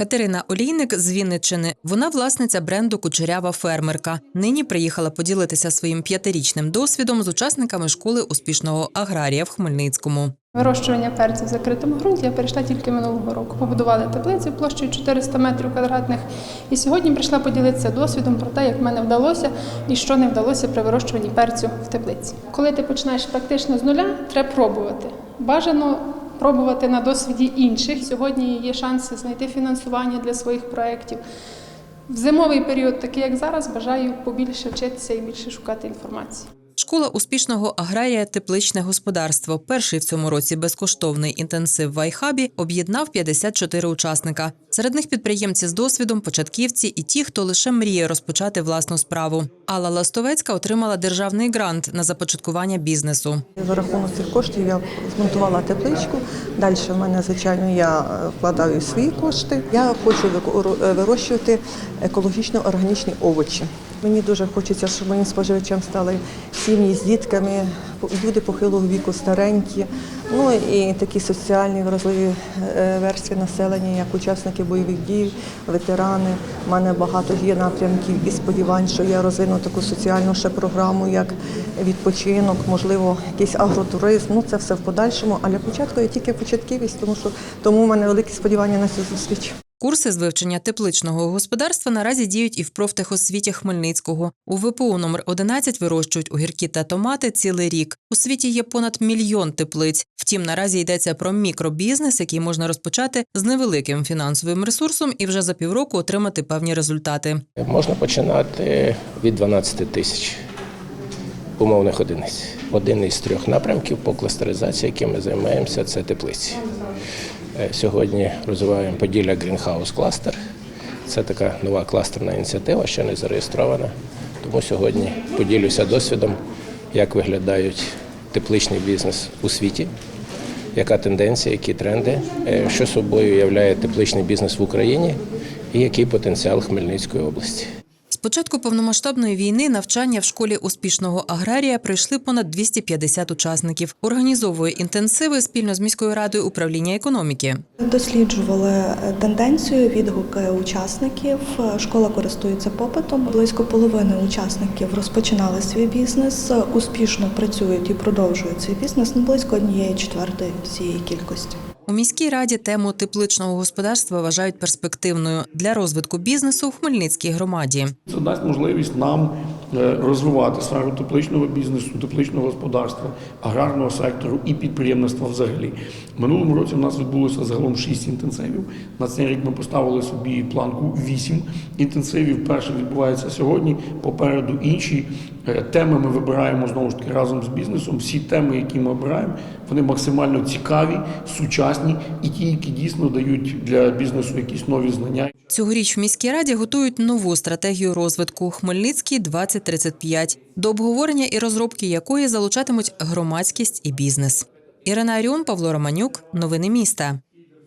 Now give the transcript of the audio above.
Катерина Олійник з Вінниччини. Вона власниця бренду Кучерява фермерка. Нині приїхала поділитися своїм п'ятирічним досвідом з учасниками школи успішного аграрія в Хмельницькому. Вирощування перцю в закритому ґрунті я перейшла тільки минулого року. Побудували теплицю площею 400 метрів квадратних. І сьогодні прийшла поділитися досвідом про те, як мене вдалося і що не вдалося при вирощуванні перцю в теплиці. Коли ти починаєш практично з нуля, треба пробувати. Бажано пробувати на досвіді інших. Сьогодні є шанси знайти фінансування для своїх проєктів. В зимовий період, такий як зараз, бажаю побільше вчитися і більше шукати інформації. Школа успішного аграрія Тепличне господарство. Перший в цьому році безкоштовний інтенсив в Айхабі об'єднав 54 учасника. Серед них підприємці з досвідом, початківці і ті, хто лише мріє розпочати власну справу. Алла Ластовецька отримала державний грант на започаткування бізнесу. За рахунок цих коштів я змонтувала тепличку. Далі в мене, звичайно, я е, вкладаю свої кошти. Я хочу е, вирощувати екологічно органічні овочі. Мені дуже хочеться, щоб моїм споживачам стали сім'ї з дітками, люди похилого віку, старенькі, ну і такі соціальні вразливі е, верстви населення, як учасники бойових дій, ветерани. У мене багато є напрямків і сподівань, що я розвину таку соціальну ще програму, як відпочинок, можливо, якийсь агротуризм. Ну це все в подальшому. А для початку я тільки початківість, тому що тому в мене великі сподівання на цю зустріч. Курси з вивчення тепличного господарства наразі діють і в профтехосвіті Хмельницького. У ВПУ номер 11 вирощують огірки та томати цілий рік. У світі є понад мільйон теплиць. Втім, наразі йдеться про мікробізнес, який можна розпочати з невеликим фінансовим ресурсом і вже за півроку отримати певні результати. Можна починати від 12 тисяч умовних одиниць. Один із трьох напрямків по кластеризації, яким ми займаємося, це теплиці. Е, Сьогодні розвиваємо Поділля Greenhouse Cluster. Це така нова кластерна ініціатива, ще не зареєстрована. Тому сьогодні поділюся досвідом, як виглядають тепличний бізнес у світі, яка тенденція, які тренди, е, що собою являє тепличний бізнес в Україні і який потенціал Хмельницької області. Початку повномасштабної війни навчання в школі успішного аграрія пройшли понад 250 учасників. Організовує інтенсиви спільно з міською радою управління економіки. Досліджували тенденцію, відгуки учасників. Школа користується попитом. Близько половини учасників розпочинали свій бізнес, успішно працюють і продовжують свій бізнес. Ну, близько однієї четвертої всієї кількості. У міській раді тему тепличного господарства вважають перспективною для розвитку бізнесу в Хмельницькій громаді. Це дасть можливість нам розвивати сферу тепличного бізнесу, тепличного господарства, аграрного сектору і підприємництва взагалі. Минулому році в нас відбулося загалом 6 інтенсивів. На цей рік ми поставили собі планку 8 інтенсивів. Перший відбувається сьогодні. Попереду інші Е, теми ми вибираємо знову ж таки разом з бізнесом. Всі теми, які ми обираємо, вони максимально цікаві, сучасні і ті, які дійсно дають для бізнесу якісь нові знання. Цьогоріч в міській раді готують нову стратегію розвитку Хмельницький 2035, до обговорення і розробки якої залучатимуть громадськість і бізнес. Ірина Аріон, Павло Романюк, новини міста.